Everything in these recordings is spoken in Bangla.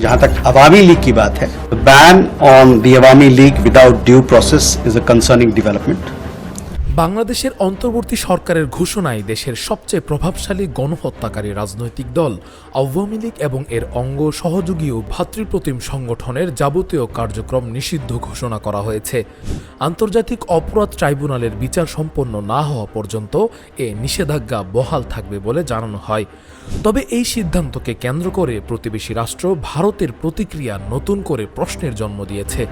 जहाँ तक अवामी लीग की बात है ban on the Awami league without due process is a concerning development বাংলাদেশের অন্তর্বর্তী সরকারের ঘোষণায় দেশের সবচেয়ে প্রভাবশালী গণহত্যাকারী রাজনৈতিক দল, আওয়ামী লীগ এবং এর অঙ্গ সহযোগী ও ভাতৃপ্রতিম সংগঠনের যাবতীয় কার্যক্রম নিষিদ্ধ ঘোষণা করা হয়েছে। আন্তর্জাতিক অপরাধ ট্রাইব্যুনালের বিচার সম্পন্ন না হওয়া পর্যন্ত এ নিষেধাজ্ঞা বহাল থাকবে বলে জানানো হয়। তবে এই সিদ্ধান্তকে কেন্দ্র করে প্রতিবেশী রাষ্ট্র ভারতের প্রতিক্রিয়া নতুন করে প্রশ্নের জন্ম দিয়েছে।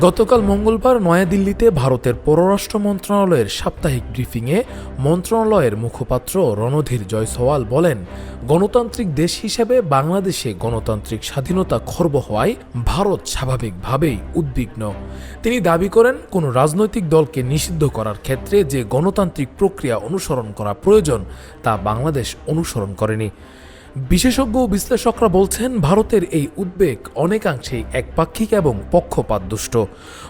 গতকাল মঙ্গলবার নয়াদিল্লিতে ভারতের পররাষ্ট্র মন্ত্রণালয়ের সাপ্তাহিক ব্রিফিংয়ে মন্ত্রণালয়ের মুখপাত্র রণধীর জয়সওয়াল বলেন, গণতান্ত্রিক দেশ হিসেবে বাংলাদেশে গণতান্ত্রিক স্বাধীনতা খর্ব হওয়ায় ভারত স্বাভাবিকভাবেই উদ্বিগ্ন। তিনি দাবি করেন, কোনো রাজনৈতিক দলকে নিষিদ্ধ করার ক্ষেত্রে যে গণতান্ত্রিক প্রক্রিয়া অনুসরণ করা প্রয়োজন, তা বাংলাদেশ অনুসরণ করেনি। বিশেষজ্ঞ বিশ্লেষকরা বলছেন, ভারতের এই উদ্বেগ অনেকাংশেই একপাক্ষিক এবং পক্ষপাতদুষ্ট।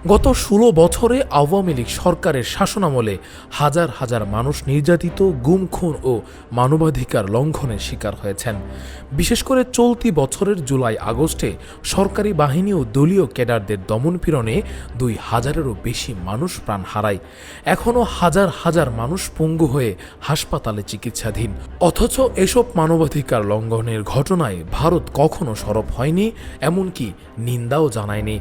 গত ষোলো বছরে আওয়ামী লীগ সরকারের শাসনামলে হাজার হাজার মানুষ নির্যাতিত গুম খুন ও মানবাধিকার লঙ্ঘনের শিকার হয়েছেন। বিশেষ করে চলতি বছরের জুলাই আগস্টে সরকারি বাহিনী ও দলীয় ক্যাডারদের দমনপীড়নে দুই হাজারেরও বেশি মানুষ প্রাণ হারায়। এখনও হাজার হাজার মানুষ পঙ্গু হয়ে হাসপাতালে চিকিৎসাধীন। অথচ এসব মানবাধিকার লঙ্ঘনের ঘটনায় ভারত কখনো সরব হয়নি, এমনকি নিন্দাও জানায়নি।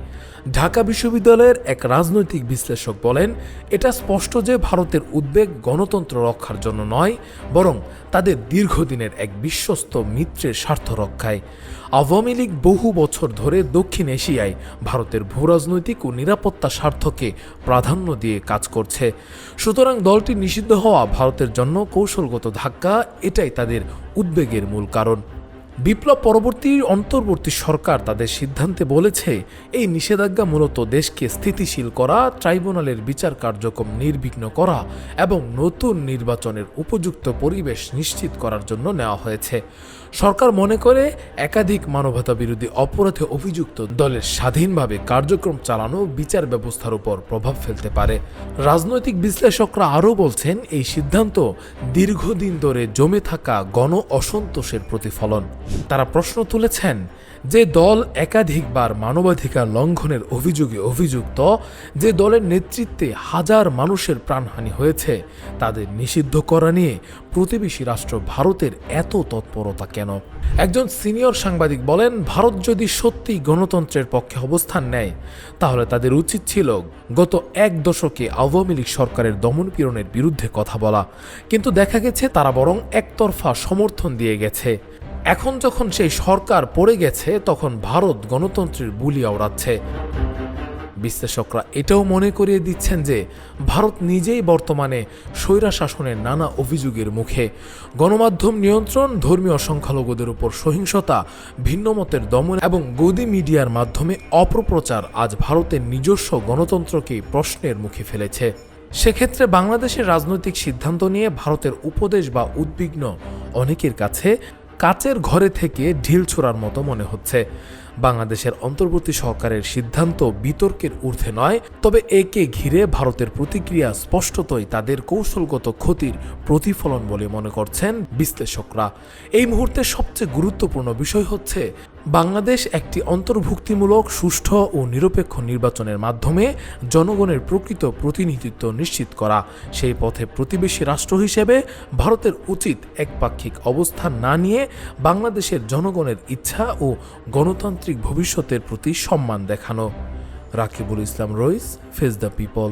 ঢাকা বিশ্ববিদ্যালয়ের এক রাজনৈতিক বিশ্লেষক বলেন, এটা স্পষ্ট যে ভারতের উদ্বেগ গণতন্ত্র রক্ষার জন্য নয়, বরং তাদের দীর্ঘদিনের এক বিশ্বস্ত মিত্রের স্বার্থ রক্ষায়। আওয়ামী লীগ বহু বছর ধরে দক্ষিণ এশিয়ায় ভারতের ভূরাজনৈতিক ও নিরাপত্তা স্বার্থকে প্রাধান্য দিয়ে কাজ করছে। সুতরাং দলটি নিষিদ্ধ হওয়া ভারতের জন্য কৌশলগত ধাক্কা, এটাই তাদের উদ্বেগের মূল কারণ। বিপ্লব পরবর্তী অন্তর্বর্তী সরকার তাদের সিদ্ধান্তে বলেছে, এই নিষেধাজ্ঞা মূলত দেশকে স্থিতিশীল করা, ট্রাইব্যুনালের বিচার কার্যক্রম নির্বিঘ্ন করা এবং নতুন নির্বাচনের উপযুক্ত পরিবেশ নিশ্চিত করার জন্য নেওয়া হয়েছে। সরকার মনে করে, একাধিক মানবতা বিরোধী অপরাধে অভিযুক্ত দলের স্বাধীনভাবে কার্যক্রম চালানো বিচার ব্যবস্থার উপর প্রভাব ফেলতে পারে। রাজনৈতিক বিশ্লেষকরা আরও বলছেন, এই সিদ্ধান্ত দীর্ঘদিন ধরে জমে থাকা গণ অসন্তোষের প্রতিফলন। তারা প্রশ্ন তুলেছেন যে দল একাধিকবার মানবাধিকার লঙ্ঘনের অভিযোগে অভিযুক্ত, যে দলের নেতৃত্বে হাজার মানুষের প্রাণহানি হয়েছে, তাদের নিষিদ্ধ করা নিয়ে প্রতিবেশী রাষ্ট্র ভারতের এত তৎপরতা কেন? একজন সিনিয়র সাংবাদিক বলেন, ভারত যদি সত্যি গণতন্ত্রের পক্ষে অবস্থান নেয়, তাহলে তাদের উচিত ছিল গত এক দশকে আওয়ামী লীগ সরকারের দমনপীড়নের বিরুদ্ধে কথা বলা। কিন্তু দেখা গেছে তারা বরং একতরফা সমর্থন দিয়ে গেছে। এখন যখন সেই সরকার পড়ে গেছে, তখন ভারত গণতন্ত্রের বুলি আওড়াচ্ছে। বিশ্লেষকরা এটাও মনে করিয়ে দিচ্ছেন যে, ভারত নিজেই বর্তমানে স্বৈরা শাসনের নানা অভিযোগের মুখে। গণমাধ্যম নিয়ন্ত্রণ, ধর্মীয় সংখ্যালঘুদের উপর সহিংসতা, ভিন্নমতের দমন এবং গদি মিডিয়ার মাধ্যমে অপপ্রচার আজ ভারতের নিজস্ব গণতন্ত্রকেই প্রশ্নের মুখে ফেলেছে। সেক্ষেত্রে বাংলাদেশের রাজনৈতিক সিদ্ধান্ত নিয়ে ভারতের উপদেশ বা উদ্বিগ্ন অনেকের কাছে কাচের ঘরে থেকে ঢিল ছোড়ার মতো মনে হচ্ছে। বাংলাদেশের অন্তর্বর্তী সরকারের সিদ্ধান্ত বিতর্কের ঊর্ধ্বে নয়, তবে একে ঘিরে ভারতের প্রতিক্রিয়া স্পষ্টতই তাদের কৌশলগত ক্ষতির প্রতিফলন বলে মনে করছেন বিশ্লেষকরা। এই মুহূর্তে সবচেয়ে গুরুত্বপূর্ণ বিষয় হচ্ছে, বাংলাদেশ একটি অন্তর্ভুক্তিমূলক, সুষ্ঠু ও নিরপেক্ষ নির্বাচনের মাধ্যমে জনগণের প্রকৃত প্রতিনিধিত্ব নিশ্চিত করা। সেই পথে প্রতিবেশী রাষ্ট্র হিসেবে ভারতের উচিত একপাক্ষিক অবস্থান না নিয়ে বাংলাদেশের জনগণের ইচ্ছা ও গণতান্ত্রিক ভবিষ্যতের প্রতি সম্মান দেখানো। Rakibul Islam Rais face the people